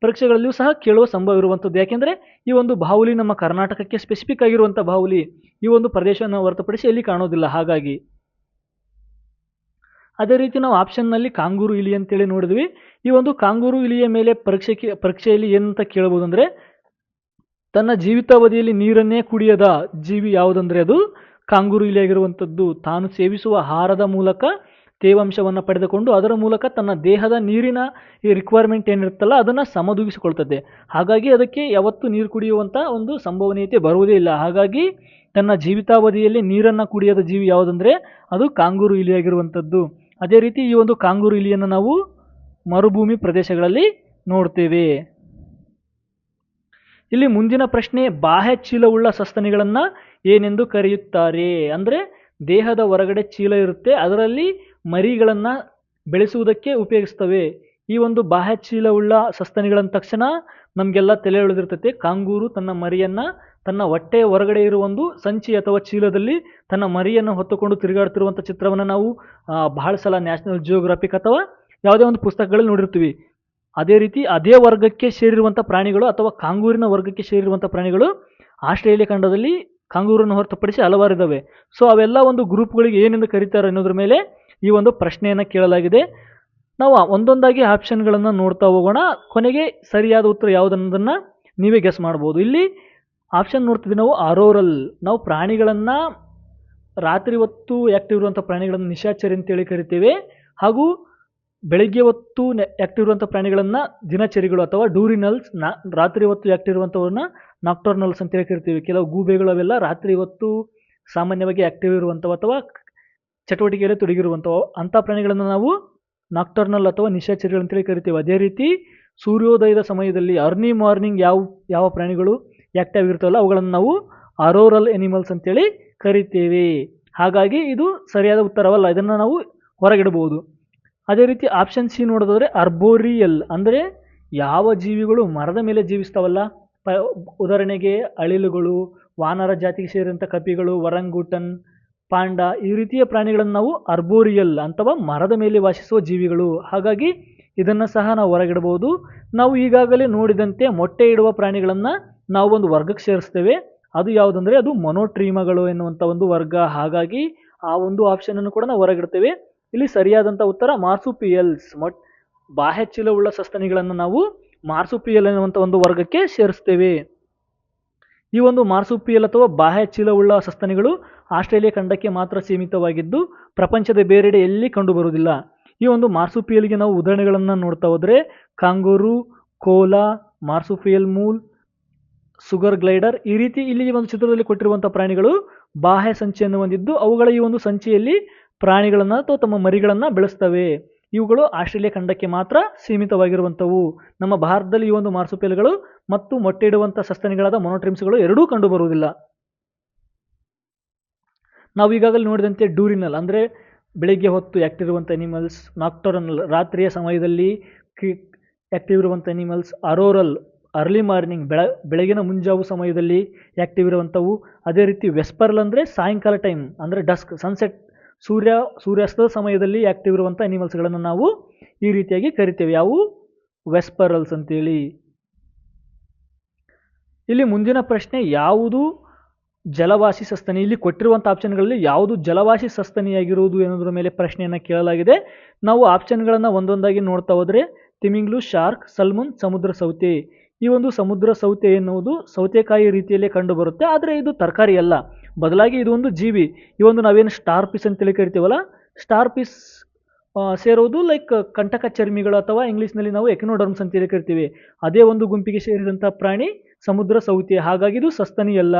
ಪರೀಕ್ಷೆಗಳಲ್ಲಿಯೂ ಸಹ ಕೇಳುವ ಸಂಭವ ಇರುವಂಥದ್ದು. ಯಾಕೆಂದರೆ ಈ ಒಂದು ಬಾಹುಲಿ ನಮ್ಮ ಕರ್ನಾಟಕಕ್ಕೆ ಸ್ಪೆಸಿಫಿಕ್ ಆಗಿರುವಂಥ ಬಾಹುಲಿ ಈ ಒಂದು ಪ್ರದೇಶವನ್ನು ಹೊರತುಪಡಿಸಿ ಎಲ್ಲಿ ಕಾಣೋದಿಲ್ಲ. ಹಾಗಾಗಿ ಅದೇ ರೀತಿ ನಾವು ಆಪ್ಷನ್ನಲ್ಲಿ ಕಾಂಗೂರು ಇಲಿ ಅಂತೇಳಿ ನೋಡಿದ್ವಿ. ಈ ಒಂದು ಕಾಂಗೂರು ಇಲಿಯ ಮೇಲೆ ಪರೀಕ್ಷೆ ಪರೀಕ್ಷೆಯಲ್ಲಿ ಏನಂತ ಕೇಳ್ಬೋದು ಅಂದರೆ ತನ್ನ ಜೀವಿತಾವಧಿಯಲ್ಲಿ ನೀರನ್ನೇ ಕುಡಿಯದ ಜೀವಿ ಯಾವುದಂದರೆ ಅದು ಕಾಂಗೂರು ಇಲಿಯಾಗಿರುವಂಥದ್ದು. ತಾನು ಸೇವಿಸುವ ಆಹಾರದ ಮೂಲಕ ತೇವಾಂಶವನ್ನು ಪಡೆದುಕೊಂಡು ಅದರ ಮೂಲಕ ತನ್ನ ದೇಹದ ನೀರಿನ ಈ ರಿಕ್ವೈರ್ಮೆಂಟ್ ಏನಿರುತ್ತಲ್ಲ, ಅದನ್ನು ಸಮದೂಗಿಸಿಕೊಳ್ತದೆ. ಹಾಗಾಗಿ ಅದಕ್ಕೆ ಯಾವತ್ತೂ ನೀರು ಕುಡಿಯುವಂಥ ಒಂದು ಸಂಭವನೀಯತೆ ಬರುವುದೇ ಇಲ್ಲ. ಹಾಗಾಗಿ ತನ್ನ ಜೀವಿತಾವಧಿಯಲ್ಲಿ ನೀರನ್ನು ಕುಡಿಯದ ಜೀವಿ ಯಾವುದಂದರೆ, ಅದು ಕಾಂಗೂರು ಇಲಿಯಾಗಿರುವಂಥದ್ದು ಅದೇ ರೀತಿ ಈ ಒಂದು ಕಾಂಗೂರು ಇಲಿಯನ್ನು ನಾವು ಮರುಭೂಮಿ ಪ್ರದೇಶಗಳಲ್ಲಿ ನೋಡ್ತೇವೆ. ಇಲ್ಲಿ ಮುಂದಿನ ಪ್ರಶ್ನೆ, ಬಾಹ್ಯ ಚೀಲವುಳ್ಳ ಸಸ್ತನಿಗಳನ್ನು ಏನೆಂದು ಕರೆಯುತ್ತಾರೆ? ಅಂದರೆ ದೇಹದ ಹೊರಗಡೆ ಚೀಲ ಇರುತ್ತೆ, ಅದರಲ್ಲಿ ಮರಿಗಳನ್ನು ಬೆಳೆಸುವುದಕ್ಕೆ ಉಪಯೋಗಿಸ್ತವೆ. ಈ ಒಂದು ಬಾಹ್ಯ ಚೀಲವುಳ್ಳ ಸಸ್ತನಿಗಳಂದ ತಕ್ಷಣ ನಮಗೆಲ್ಲ ತಲೆ ಎಳೆದಿರ್ತೈತೆ. ಕಾಂಗೂರು ತನ್ನ ಮರಿಯನ್ನು ತನ್ನ ಹೊಟ್ಟೆಯ ಹೊರಗಡೆ ಇರುವ ಒಂದು ಸಂಚಿ ಅಥವಾ ಚೀಲದಲ್ಲಿ ತನ್ನ ಮರಿಯನ್ನು ಹೊತ್ತುಕೊಂಡು ತಿರುಗಾಡ್ತಿರುವಂಥ ಚಿತ್ರವನ್ನು ನಾವು ಬಹಳ ಸಲ ನ್ಯಾಷನಲ್ ಜಿಯೋಗ್ರಾಫಿಕ್ ಅಥವಾ ಯಾವುದೇ ಒಂದು ಪುಸ್ತಕಗಳಲ್ಲಿ ನೋಡಿರ್ತೀವಿ. ಅದೇ ರೀತಿ ಅದೇ ವರ್ಗಕ್ಕೆ ಸೇರಿರುವಂಥ ಪ್ರಾಣಿಗಳು ಅಥವಾ ಕಾಂಗೂರಿನ ವರ್ಗಕ್ಕೆ ಸೇರಿರುವಂಥ ಪ್ರಾಣಿಗಳು ಆಸ್ಟ್ರೇಲಿಯಾ ಖಂಡದಲ್ಲಿ ಕಾಂಗೂರನ್ನು ಹೊರತುಪಡಿಸಿ ಹಲವಾರು ಇದ್ದಾವೆ ಸೊ ಅವೆಲ್ಲ ಒಂದು ಗ್ರೂಪ್ಗಳಿಗೆ ಏನೆಂದು ಕರೀತಾರೆ ಅನ್ನೋದ್ರ ಮೇಲೆ ಈ ಒಂದು ಪ್ರಶ್ನೆಯನ್ನು ಕೇಳಲಾಗಿದೆ. ನಾವು ಒಂದೊಂದಾಗಿ ಆಪ್ಷನ್ಗಳನ್ನು ನೋಡ್ತಾ ಹೋಗೋಣ. ಕೊನೆಗೆ ಸರಿಯಾದ ಉತ್ತರ ಯಾವುದನ್ನೋದನ್ನು ನೀವೇ ಗೆಸ್ ಮಾಡ್ಬೋದು. ಇಲ್ಲಿ ಆಪ್ಷನ್ ನೋಡ್ತಿದ್ವಿ ನಾವು ಅರೋರಲ್ ನಾವು ಪ್ರಾಣಿಗಳನ್ನು ರಾತ್ರಿ ಹೊತ್ತು ಆ್ಯಕ್ಟಿವ್ ಇರುವಂಥ ಪ್ರಾಣಿಗಳನ್ನು ನಿಶಾಚರಿ ಅಂತೇಳಿ ಕರಿತೇವೆ. ಹಾಗೂ ಬೆಳಿಗ್ಗೆ ಹೊತ್ತು ಆ್ಯಕ್ಟಿವ್ ಇರುವಂಥ ಪ್ರಾಣಿಗಳನ್ನು ದಿನಚರಿಗಳು ಅಥವಾ ಡೂರಿನಲ್ಸ್, ನಾ ರಾತ್ರಿ ಹೊತ್ತು ಆ್ಯಕ್ಟಿವ್ ಇರುವಂಥವ್ರನ್ನ ನಾಕ್ಟರ್ನಲ್ಸ್ ಅಂತೇಳಿ ಕರಿತೀವಿ. ಕೆಲವು ಗೂಬೆಗಳು ಅವೆಲ್ಲ ರಾತ್ರಿ ಹೊತ್ತು ಸಾಮಾನ್ಯವಾಗಿ ಆ್ಯಕ್ಟಿವ್ ಇರುವಂಥವು ಅಥವಾ ಚಟುವಟಿಕೆಯಲ್ಲಿ ತೊಡಗಿರುವಂಥವು ಅಂಥ ಪ್ರಾಣಿಗಳನ್ನು ನಾವು ನಾಕ್ಟರ್ನಲ್ ಅಥವಾ ನಿಶಾಚರಿಗಳು ಅಂತೇಳಿ ಕರಿತೀವಿ. ಅದೇ ರೀತಿ ಸೂರ್ಯೋದಯದ ಸಮಯದಲ್ಲಿ ಅರ್ಲಿ ಮಾರ್ನಿಂಗ್ ಯಾವ ಯಾವ ಪ್ರಾಣಿಗಳು ಆ್ಯಕ್ಟಿವ್ ಇರ್ತವಲ್ಲ ಅವುಗಳನ್ನು ನಾವು ಅರೋರಲ್ ಎನಿಮಲ್ಸ್ ಅಂತೇಳಿ ಕರಿತೇವೆ. ಹಾಗಾಗಿ ಇದು ಸರಿಯಾದ ಉತ್ತರವಲ್ಲ, ಇದನ್ನು ನಾವು ಹೊರಗಿಡಬಹುದು. ಅದೇ ರೀತಿ ಆಪ್ಷನ್ ಸಿ ನೋಡೋದಾದರೆ ಅರ್ಬೋರಿಯಲ್ ಅಂದರೆ ಯಾವ ಜೀವಿಗಳು ಮರದ ಮೇಲೆ ಜೀವಿಸ್ತಾವಲ್ಲ? ಉದಾಹರಣೆಗೆ ಅಳಿಲುಗಳು, ವಾನರ ಜಾತಿಗೆ ಸೇರಿದಂಥ ಕಪಿಗಳು ವರಂಗೂಟನ್ ಪಾಂಡ, ಈ ರೀತಿಯ ಪ್ರಾಣಿಗಳನ್ನು ನಾವು ಅರ್ಬೋರಿಯಲ್ ಅಥವಾ ಮರದ ಮೇಲೆ ವಾಸಿಸುವ ಜೀವಿಗಳು. ಹಾಗಾಗಿ ಇದನ್ನು ಸಹ ನಾವು ಹೊರಗಿಡಬಹುದು. ನಾವು ಈಗಾಗಲೇ ನೋಡಿದಂತೆ ಮೊಟ್ಟೆ ಇಡುವ ಪ್ರಾಣಿಗಳನ್ನು ನಾವು ಒಂದು ವರ್ಗಕ್ಕೆ ಸೇರಿಸ್ತೇವೆ. ಅದು ಯಾವುದಂದರೆ ಅದು ಮೊನೋಟ್ರೀಮಗಳು ಎನ್ನುವಂಥ ಒಂದು ವರ್ಗ. ಹಾಗಾಗಿ ಆ ಒಂದು ಆಪ್ಷನನ್ನು ಕೂಡ ನಾವು ಹೊರಗಿಡ್ತೇವೆ. ಇಲ್ಲಿ ಸರಿಯಾದಂಥ ಉತ್ತರ ಮಾರ್ಸುಪಿಯಲ್ಸ್. ಮೊಟ್ ಬಾಹ್ಯ ಚೀಲವುಳ್ಳ ಸಸ್ತನಿಗಳನ್ನು ನಾವು ಮಾರ್ಸುಪಿಯಲ್ ಎನ್ನುವಂಥ ಒಂದು ವರ್ಗಕ್ಕೆ ಸೇರಿಸ್ತೇವೆ. ಈ ಒಂದು ಮಾರ್ಸುಪಿಯಲ್ ಅಥವಾ ಬಾಹ್ಯ ಚೀಲವುಳ್ಳ ಸಸ್ತನಿಗಳು ಆಸ್ಟ್ರೇಲಿಯಾ ಖಂಡಕ್ಕೆ ಮಾತ್ರ ಸೀಮಿತವಾಗಿದ್ದು, ಪ್ರಪಂಚದ ಬೇರೆಡೆ ಎಲ್ಲಿ ಕಂಡುಬರುವುದಿಲ್ಲ. ಈ ಒಂದು ಮಾರ್ಸುಪಿಯಲ್ಗೆ ನಾವು ಉದಾಹರಣೆಗಳನ್ನು ನೋಡ್ತಾ ಹೋದರೆ, ಕಾಂಗೂರು, ಕೋಲಾ, ಮಾರ್ಸುಪಿಯಲ್ ಮೂಲ್, ಸುಗರ್ ಗ್ಲೈಡರ್ ಈ ರೀತಿ ಇಲ್ಲಿ ಒಂದು ಚಿತ್ರದಲ್ಲಿ ಕೊಟ್ಟಿರುವಂಥ ಪ್ರಾಣಿಗಳು ಬಾಹ್ಯ ಸಂಚಿಯನ್ನು ಹೊಂದಿದ್ದು, ಅವುಗಳ ಈ ಒಂದು ಸಂಚಿಯಲ್ಲಿ ಪ್ರಾಣಿಗಳನ್ನು ಅಥವಾ ತಮ್ಮ ಮರಿಗಳನ್ನು ಬೆಳೆಸ್ತವೆ. ಇವುಗಳು ಆಸ್ಟ್ರೇಲಿಯಾ ಖಂಡಕ್ಕೆ ಮಾತ್ರ ಸೀಮಿತವಾಗಿರುವಂಥವು. ನಮ್ಮ ಭಾರತದಲ್ಲಿ ಈ ಒಂದು ಮಾರ್ಸುಪಿಯಲ್ಗಳು ಮತ್ತು ಮೊಟ್ಟೆ ಇಡುವಂಥ ಸಸ್ತನಿಗಳಾದ ಮೊನೋಟ್ರಿಮ್ಸ್ಗಳು ಎರಡೂ ಕಂಡುಬರುವುದಿಲ್ಲ. ನಾವು ಈಗಾಗಲೇ ನೋಡಿದಂತೆ ಡೂರಿನಲ್ ಅಂದರೆ ಬೆಳಿಗ್ಗೆ ಹೊತ್ತು ಆ್ಯಕ್ಟಿವ್ ಇರುವಂಥ ಅನಿಮಲ್ಸ್ ನಾಕ್ಟೋರನಲ್ ರಾತ್ರಿಯ ಸಮಯದಲ್ಲಿ ಆ್ಯಕ್ಟಿವ್ ಇರುವಂಥ ಅನಿಮಲ್ಸ್ ಅರೋರಲ್ ಅರ್ಲಿ ಮಾರ್ನಿಂಗ್ ಬೆಳ, ಬೆಳಗಿನ ಮುಂಜಾವು ಸಮಯದಲ್ಲಿ ಆ್ಯಕ್ಟಿವ್ ಇರುವಂಥವು ಅದೇ ರೀತಿ ವೆಸ್ಪರ್ಲ್ ಅಂದರೆ ಸಾಯಂಕಾಲ ಟೈಮ್ ಅಂದರೆ ಡಸ್ಕ್ ಸನ್ಸೆಟ್ ಸೂರ್ಯ, ಸೂರ್ಯಾಸ್ತದ ಸಮಯದಲ್ಲಿ ಆ್ಯಕ್ಟಿವ್ ಇರುವಂಥ ಅನಿಮಲ್ಸ್ಗಳನ್ನು ನಾವು ಈ ರೀತಿಯಾಗಿ ಕರಿತೇವೆ. ಯಾವು? ವೆಸ್ಪರಲ್ಸ್ ಅಂತೇಳಿ. ಇಲ್ಲಿ ಮುಂದಿನ ಪ್ರಶ್ನೆ, ಯಾವುದು? ಜಲವಾಸಿ ಸಸ್ತನಿ. ಇಲ್ಲಿ ಕೊಟ್ಟಿರುವಂಥ ಆಪ್ಷನ್ಗಳಲ್ಲಿ ಯಾವುದು ಜಲವಾಸಿ ಸಸ್ತನಿಯಾಗಿರುವುದು ಎನ್ನುವುದರ ಮೇಲೆ ಪ್ರಶ್ನೆಯನ್ನು ಕೇಳಲಾಗಿದೆ. ನಾವು ಆಪ್ಷನ್ಗಳನ್ನು ಒಂದೊಂದಾಗಿ ನೋಡ್ತಾ ಹೋದರೆ, ತಿಮಿಂಗ್ಲು, ಶಾರ್ಕ್, ಸಲ್ಮುನ್, ಸಮುದ್ರ ಸೌತೆ. ಈ ಒಂದು ಸಮುದ್ರ ಸೌತೆ ಎನ್ನುವುದು ಸೌತೆಕಾಯಿ ರೀತಿಯಲ್ಲೇ ಕಂಡುಬರುತ್ತೆ. ಆದರೆ ಇದು ತರಕಾರಿ ಅಲ್ಲ. ಬದಲಾಗಿ ಇದು ಒಂದು ಜೀವಿ. ಈ ಒಂದು ನಾವೇನು ಸ್ಟಾರ್ ಪೀಸ್ ಅಂತೇಳಿ ಕರಿತೀವಲ್ಲ, ಸ್ಟಾರ್ ಪೀಸ್ ಸೇರೋದು ಲೈಕ್ ಕಂಟಕ ಚರ್ಮಿಗಳು ಅಥವಾ ಇಂಗ್ಲೀಷ್ನಲ್ಲಿ ನಾವು ಎಕ್ನೋಡರ್ಮ್ಸ್ ಅಂತೇಳಿ ಕರಿತೀವಿ. ಅದೇ ಒಂದು ಗುಂಪಿಗೆ ಸೇರಿದಂಥ ಪ್ರಾಣಿ ಸಮುದ್ರ ಸೌತೆ. ಹಾಗಾಗಿ ಇದು ಸಸ್ತನಿ ಅಲ್ಲ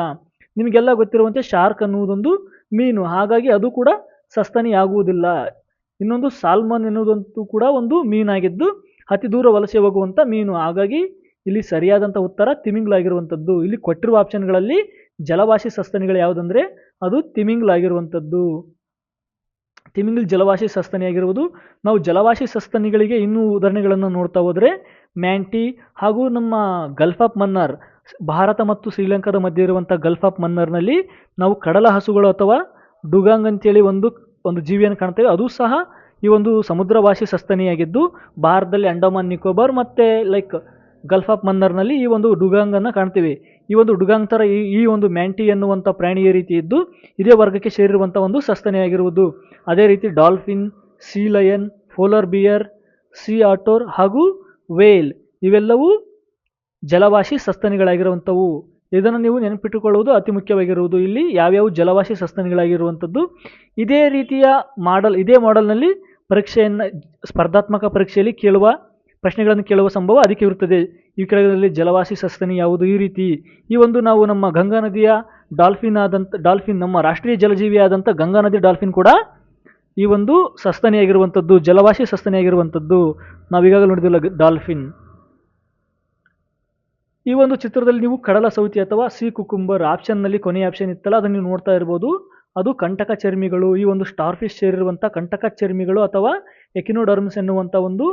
ನಿಮಗೆಲ್ಲ ಗೊತ್ತಿರುವಂತೆ ಶಾರ್ಕ್ ಅನ್ನುವುದೊಂದು ಮೀನು. ಹಾಗಾಗಿ ಅದು ಕೂಡ ಸಸ್ತನಿ ಆಗುವುದಿಲ್ಲ ಇನ್ನೊಂದು ಸಾಲ್ಮನ್ ಎನ್ನುವುದಂತೂ ಕೂಡ ಒಂದು ಮೀನಾಗಿದ್ದು ಅತಿ ದೂರ ವಲಸೆ ಹೋಗುವಂಥ ಮೀನು. ಹಾಗಾಗಿ ಇಲ್ಲಿ ಸರಿಯಾದಂಥ ಉತ್ತರ ತಿಮಿಂಗ್ಲಾಗಿರುವಂಥದ್ದು ಇಲ್ಲಿ ಕೊಟ್ಟಿರುವ ಆಪ್ಷನ್ಗಳಲ್ಲಿ ಜಲವಾಸಿ ಸಸ್ತನಿಗಳು ಯಾವುದಂದರೆ ಅದು ತಿಮಿಂಗ್ಲಾಗಿರುವಂಥದ್ದು ತಿಮಿಂಗ್ಲ್ ಜಲವಾಸಿ ಸಸ್ತನಿಯಾಗಿರುವುದು. ನಾವು ಜಲವಾಸಿ ಸಸ್ತನಿಗಳಿಗೆ ಇನ್ನೂ ಉದಾಹರಣೆಗಳನ್ನು ನೋಡ್ತಾ ಹೋದರೆ ಮ್ಯಾಂಟಿ ಹಾಗೂ ನಮ್ಮ ಗಲ್ಫ್ ಆಫ್ ಮನ್ನಾರ್ ಭಾರತ ಮತ್ತು ಶ್ರೀಲಂಕಾದ ಮಧ್ಯೆ ಇರುವಂಥ ಗಲ್ಫ್ ಆಫ್ ಮನ್ನರ್ನಲ್ಲಿ ನಾವು ಕಡಲ ಹಸುಗಳು ಅಥವಾ ಡುಗಾಂಗ್ ಅಂತೇಳಿ ಒಂದು ಒಂದು ಜೀವಿಯನ್ನು ಕಾಣ್ತೇವೆ. ಅದು ಸಹ ಈ ಒಂದು ಸಮುದ್ರವಾಸಿ ಸಸ್ತನಿಯಾಗಿದ್ದು, ಭಾರತದಲ್ಲಿ ಅಂಡಮಾನ್, ನಿಕೋಬಾರ್ ಮತ್ತು ಲೈಕ್ ಗಲ್ಫ್ ಆಫ್ ಮನ್ನರ್ನಲ್ಲಿ ಈ ಒಂದು ಡುಗಾಂಗನ್ನು ಕಾಣ್ತೀವಿ. ಈ ಒಂದು ಡುಗಾಂಗ್ ಥರ ಈ ಈ ಒಂದು ಮ್ಯಾಂಟಿ ಎನ್ನುವಂಥ ಪ್ರಾಣಿಯ ರೀತಿ ಇದ್ದು, ಇದೇ ವರ್ಗಕ್ಕೆ ಸೇರಿರುವಂಥ ಒಂದು ಸಸ್ತನಿಯಾಗಿರುವುದು. ಅದೇ ರೀತಿ dolphin, sea lion polar bear, sea otter ಹಾಗೂ ವೇಲ್ ಇವೆಲ್ಲವೂ ಜಲವಾಸಿ ಸಸ್ತನಿಗಳಾಗಿರುವಂಥವು. ಇದನ್ನು ನೀವು ನೆನಪಿಟ್ಟುಕೊಳ್ಳುವುದು ಅತಿ ಮುಖ್ಯವಾಗಿರುವುದು. ಇಲ್ಲಿ ಯಾವ್ಯಾವ ಜಲವಾಸಿ ಸಸ್ತನಿಗಳಾಗಿರುವಂಥದ್ದು? ಇದೇ ರೀತಿಯ ಮಾಡೆಲ್ ಇದೇ ಮಾಡೆಲ್ನಲ್ಲಿ ಪರೀಕ್ಷೆಯನ್ನು, ಸ್ಪರ್ಧಾತ್ಮಕ ಪರೀಕ್ಷೆಯಲ್ಲಿ ಕೇಳುವ, ಪ್ರಶ್ನೆಗಳನ್ನು ಕೇಳುವ ಸಂಭವ ಅದಕ್ಕೆ ಇರುತ್ತದೆ. ಈ ಕೆಳಗದಲ್ಲಿ ಜಲವಾಸಿ ಸಸ್ತನಿ ಯಾವುದು? ಈ ರೀತಿ. ಈ ಒಂದು ನಾವು ನಮ್ಮ ಗಂಗಾ ನದಿಯ ಡಾಲ್ಫಿನ್ ಆದಂಥ ಡಾಲ್ಫಿನ್ ನಮ್ಮ ರಾಷ್ಟ್ರೀಯ ಜಲಜೀವಿ ಆದಂಥ ಗಂಗಾ ನದಿ ಡಾಲ್ಫಿನ್ ಕೂಡ ಈ ಒಂದು ಸಸ್ತನಿಯಾಗಿರುವಂಥದ್ದು, ಜಲವಾಸಿ ಸಸ್ತನಿಯಾಗಿರುವಂಥದ್ದು. ನಾವೀಗಾಗಲೇ ನೋಡಿದಿಲ್ಲ ಡಾಲ್ಫಿನ್. ಈ ಒಂದು ಚಿತ್ರದಲ್ಲಿ ನೀವು ಕಡಲ ಸೌತಿ ಅಥವಾ ಸಿ ಕುಕುಂಬರ್ ಆಪ್ಷನ್ನಲ್ಲಿ ಕೊನೆಯ ಆಪ್ಷನ್ ಇತ್ತಲ್ಲ, ಅದನ್ನು ನೀವು ನೋಡ್ತಾ ಇರ್ಬೋದು. ಅದು ಕಂಟಕ ಚರ್ಮಿಗಳು, ಈ ಒಂದು ಸ್ಟಾರ್ಫಿಶ್ ಸೇರಿರುವಂಥ ಕಂಟಕ ಚರ್ಮಿಗಳು ಅಥವಾ ಎಕಿನೋಡರ್ಮ್ಸ್ ಎನ್ನುವಂಥ ಒಂದು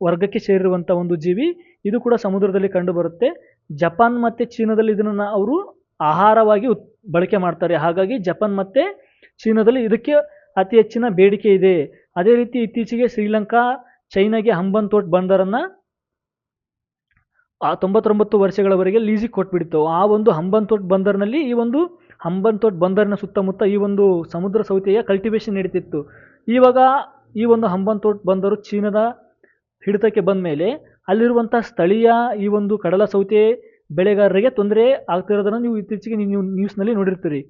ವರ್ಗಕ್ಕೆ ಸೇರಿರುವಂಥ ಒಂದು ಜೀವಿ. ಇದು ಕೂಡ ಸಮುದ್ರದಲ್ಲಿ ಕಂಡುಬರುತ್ತೆ ಜಪಾನ್ ಮತ್ತು ಚೀನಾದಲ್ಲಿ ಇದನ್ನು ಅವರು ಆಹಾರವಾಗಿ ಉತ್, ಬಳಕೆ ಮಾಡ್ತಾರೆ. ಹಾಗಾಗಿ ಜಪಾನ್ ಮತ್ತು ಚೀನಾದಲ್ಲಿ ಇದಕ್ಕೆ ಅತಿ ಹೆಚ್ಚಿನ ಬೇಡಿಕೆ ಇದೆ. ಅದೇ ರೀತಿ ಇತ್ತೀಚೆಗೆ ಶ್ರೀಲಂಕಾ, ಚೈನಾಗೆ ಹಂಬನ್ ತೋಟ್ ಬಂದರನ್ನು ಆ ತೊಂಬತ್ತೊಂಬತ್ತು ವರ್ಷಗಳವರೆಗೆ ಲೀಸಿಗೆ ಕೊಟ್ಬಿಡ್ತು. ಆ ಒಂದು ಹಂಬಂತೋಟ್ ತೋಟ್ ಬಂದರ್ನಲ್ಲಿ ಈ ಒಂದು ಹಂಬಂತೋಟ್ ಬಂದರ್ನ ಸುತ್ತಮುತ್ತ ಈ ಒಂದು ಸಮುದ್ರ ಸೌತೆಯ ಕಲ್ಟಿವೇಷನ್ ನಡೀತಿತ್ತು. ಇವಾಗ ಈ ಒಂದು ಹಂಬಂತೋಟ್ ಬಂದರು ಚೀನಾದ ಹಿಡಿತಕ್ಕೆ ಬಂದ ಮೇಲೆ ಅಲ್ಲಿರುವಂಥ ಸ್ಥಳೀಯ ಈ ಒಂದು ಕಡಲ ಸೌತೆ ಬೆಳೆಗಾರರಿಗೆ ತೊಂದರೆ ಆಗ್ತಿರೋದನ್ನು ನೀವು ಇತ್ತೀಚೆಗೆ ನೀವು ನ್ಯೂಸ್ನಲ್ಲಿ ನೋಡಿರ್ತೀರಿ.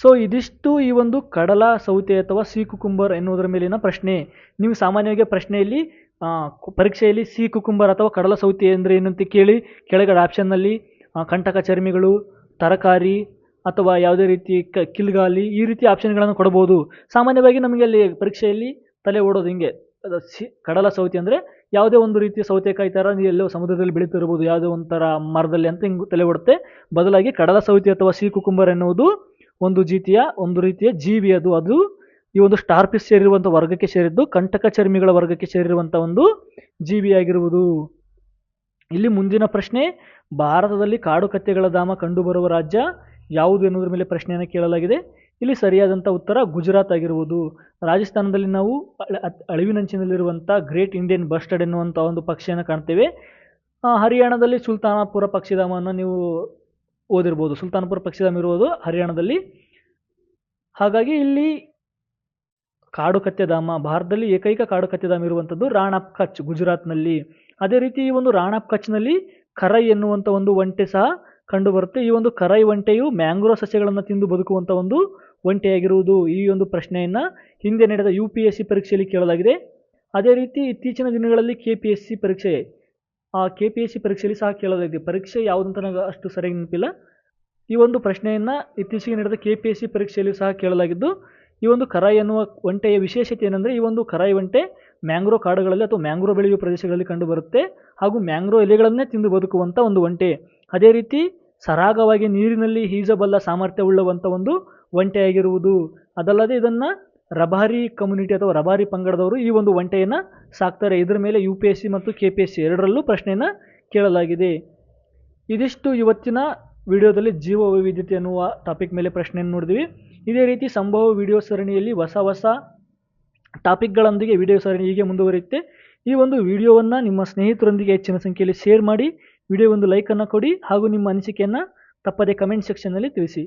ಸೊ ಇದಿಷ್ಟು ಈ ಒಂದು ಕಡಲ ಸೌತೆ ಅಥವಾ ಸಿ ಕುಕುಂಬರ್ ಎನ್ನುವುದರ ಮೇಲಿನ ಪ್ರಶ್ನೆ. ನೀವು ಸಾಮಾನ್ಯವಾಗಿ ಪ್ರಶ್ನೆಯಲ್ಲಿ ಪರೀಕ್ಷೆಯಲ್ಲಿ ಸಿ ಕುಕುಂಬರ್ ಅಥವಾ ಕಡಲ ಸೌತೆ ಅಂದರೆ ಏನಂತ ಕೇಳಿ ಕೆಳಗಡೆ ಆಪ್ಷನ್ನಲ್ಲಿ ನಲ್ಲಿ ಕಂಟಕ ಚರ್ಮಿಗಳು, ತರಕಾರಿ ಅಥವಾ ಯಾವುದೇ ರೀತಿ ಕ, ಕಿಲ್ಗಾಲಿ ಈ ರೀತಿ ಆಪ್ಷನ್ಗಳನ್ನು ಕೊಡಬಹುದು. ಸಾಮಾನ್ಯವಾಗಿ ನಮಗೆ ಅಲ್ಲಿ ಪರೀಕ್ಷೆಯಲ್ಲಿ ತಲೆ ಓಡೋದು ಹಿಂಗೆ. ಸಿ, ಕಡಲ ಸೌತೆ ಅಂದರೆ ಯಾವುದೇ ಒಂದು ರೀತಿಯ ಸೌತೆಕಾಯಿ ಥರ ಎಲ್ಲೋ ಸಮುದ್ರದಲ್ಲಿ ಬೆಳೀತಿರ್ಬೋದು. ಯಾವುದೇ ಒಂಥರ ಮರದಲ್ಲಿ ಅಂತ ಹಿಂಗೆ ತಲೆ ಓಡುತ್ತೆ. ಬದಲಾಗಿ ಕಡಲ ಸೌತೆ ಅಥವಾ ಸಿ ಕುಕುಂಬರ್ ಎನ್ನುವುದು ಒಂದು ರೀತಿಯ ಒಂದು ರೀತಿಯ ಜೀವಿ ಅದು. ಅದು ಈ ಒಂದು ಸ್ಟಾರ್ ಫಿಶ್ ಸೇರಿರುವಂಥ ವರ್ಗಕ್ಕೆ ಸೇರಿದ್ದು, ಕಂಟಕ ಚರ್ಮಿಗಳ ವರ್ಗಕ್ಕೆ ಸೇರಿರುವಂಥ ಒಂದು ಜೀವಿಯಾಗಿರುವುದು ಇಲ್ಲಿ ಮುಂದಿನ ಪ್ರಶ್ನೆ, ಭಾರತದಲ್ಲಿ ಕಾಡು ಕತ್ತೆಗಳ ಧಾಮ ಕಂಡುಬರುವ ರಾಜ್ಯ ಯಾವುದು ಎನ್ನುವುದರ ಮೇಲೆ ಪ್ರಶ್ನೆಯನ್ನು ಕೇಳಲಾಗಿದೆ. ಇಲ್ಲಿ ಸರಿಯಾದಂಥ ಉತ್ತರ ಗುಜರಾತ್ ಆಗಿರುವುದು. ರಾಜಸ್ಥಾನದಲ್ಲಿ ನಾವು ಅಳ- ಅಳಿವಿನಂಚಿನಲ್ಲಿರುವಂಥ ಗ್ರೇಟ್ ಇಂಡಿಯನ್ ಬಸ್ಟರ್ಡ್ ಎನ್ನುವಂಥ ಒಂದು ಪಕ್ಷಿಯನ್ನು ಕಾಣ್ತೇವೆ. ಹರಿಯಾಣದಲ್ಲಿ ಸುಲ್ತಾನಪುರ ಪಕ್ಷಿಧಾಮವನ್ನು ನೀವು ಓದಿರ್ಬೋದು. ಸುಲ್ತಾನಪುರ ಪಕ್ಷಿಧಾಮ ಇರುವುದು ಹರಿಯಾಣದಲ್ಲಿ. ಹಾಗಾಗಿ ಇಲ್ಲಿ ಕಾಡು ಕತ್ತೆಧಾಮ ಭಾರತದಲ್ಲಿ ಏಕೈಕ ಕಾಡು ಕತ್ತೆಧಾಮ ಇರುವಂಥದ್ದು ರಾಣಪ್ ಕಚ್ ಗುಜರಾತ್ನಲ್ಲಿ. ಅದೇ ರೀತಿ ಈ ಒಂದು ರಾಣಪ್ ಕಚ್ನಲ್ಲಿ ಕರೈ ಎನ್ನುವಂಥ ಒಂದು ಒಂಟೆ ಸಹ ಕಂಡುಬರುತ್ತೆ. ಈ ಒಂದು ಕರೈ ಒಂಟೆಯು ಮ್ಯಾಂಗ್ರೋ ಸಸ್ಯಗಳನ್ನು ತಿಂದು ಬದುಕುವಂಥ ಒಂದು ಒಂಟೆಯಾಗಿರುವುದು ಈ ಒಂದು ಪ್ರಶ್ನೆಯನ್ನು ಹಿಂದೆ ನಡೆದ ಯು ಪಿ ಎಸ್ ಸಿ ಪರೀಕ್ಷೆಯಲ್ಲಿ ಕೇಳಲಾಗಿದೆ. ಅದೇ ರೀತಿ ಇತ್ತೀಚಿನ ದಿನಗಳಲ್ಲಿ ಕೆ ಪಿ ಎಸ್ ಸಿ ಪರೀಕ್ಷೆ, ಆ ಕೆ ಪಿ ಎಸ್ ಸಿ ಪರೀಕ್ಷೆಯಲ್ಲಿ ಸಹ ಕೇಳಲಾಗಿದೆ. ಪರೀಕ್ಷೆ ಯಾವುದಂತ ನನಗೆ ಅಷ್ಟು ಸರಿಯಾಗಿ ನೆನಪಿಲ್ಲ. ಈ ಒಂದು ಪ್ರಶ್ನೆಯನ್ನು ಇತ್ತೀಚೆಗೆ ನಡೆದ ಕೆ ಪಿ ಎಸ್ ಸಿ ಪರೀಕ್ಷೆಯಲ್ಲಿ ಸಹ ಕೇಳಲಾಗಿದ್ದು ಈ ಒಂದು ಕರಾಯಿ ಎನ್ನುವ ಒಂಟೆಯ ವಿಶೇಷತೆ ಏನಂದರೆ ಈ ಒಂದು ಕರಾಯಿ ಒಂಟೆ ಮ್ಯಾಂಗ್ರೋ ಕಾಡುಗಳಲ್ಲಿ ಅಥವಾ ಮ್ಯಾಂಗ್ರೋ ಬೆಳೆಯುವ ಪ್ರದೇಶಗಳಲ್ಲಿ ಕಂಡುಬರುತ್ತೆ ಹಾಗೂ ಮ್ಯಾಂಗ್ರೋ ಎಲೆಗಳನ್ನೇ ತಿಂದು ಬದುಕುವಂಥ ಒಂದು ಒಂಟೆ. ಅದೇ ರೀತಿ ಸರಾಗವಾಗಿ ನೀರಿನಲ್ಲಿ ಈಜಬಲ್ಲ ಸಾಮರ್ಥ್ಯವುಳ್ಳವಂಥ ಒಂದು ಒಂಟೆಯಾಗಿರುವುದು. ಅದಲ್ಲದೆ ಇದನ್ನು ರಬಾರಿ ಕಮ್ಯುನಿಟಿ ಅಥವಾ ರಬಾರಿ ಪಂಗಡದವರು ಈ ಒಂದು ಒಂಟೆಯನ್ನು ಸಾಕ್ತಾರೆ. ಇದರ ಮೇಲೆ ಯು ಪಿ ಎಸ್ ಸಿ ಮತ್ತು ಕೆ ಪಿ ಎಸ್ ಸಿ ಎರಡರಲ್ಲೂ ಪ್ರಶ್ನೆಯನ್ನು ಕೇಳಲಾಗಿದೆ. ಇದಿಷ್ಟು ಇವತ್ತಿನ ವಿಡಿಯೋದಲ್ಲಿ ಜೀವ ವೈವಿಧ್ಯತೆ ಅನ್ನುವ ಟಾಪಿಕ್ ಮೇಲೆ ಪ್ರಶ್ನೆಯನ್ನು ನೋಡಿದ್ವಿ. ಇದೇ ರೀತಿ ಸಂಭವ ವಿಡಿಯೋ ಸರಣಿಯಲ್ಲಿ ಹೊಸ ಹೊಸ ಟಾಪಿಕ್ಗಳೊಂದಿಗೆ ವಿಡಿಯೋ ಸರಣಿ ಹೀಗೆ ಮುಂದುವರಿಯುತ್ತೆ. ಈ ಒಂದು ವಿಡಿಯೋವನ್ನು ನಿಮ್ಮ ಸ್ನೇಹಿತರೊಂದಿಗೆ ಹೆಚ್ಚಿನ ಸಂಖ್ಯೆಯಲ್ಲಿ ಶೇರ್ ಮಾಡಿ, ವಿಡಿಯೋ ಒಂದು ಲೈಕನ್ನು ಕೊಡಿ ಹಾಗೂ ನಿಮ್ಮ ಅನಿಸಿಕೆಯನ್ನು ತಪ್ಪದೇ ಕಮೆಂಟ್ ಸೆಕ್ಷನ್ನಲ್ಲಿ ತಿಳಿಸಿ.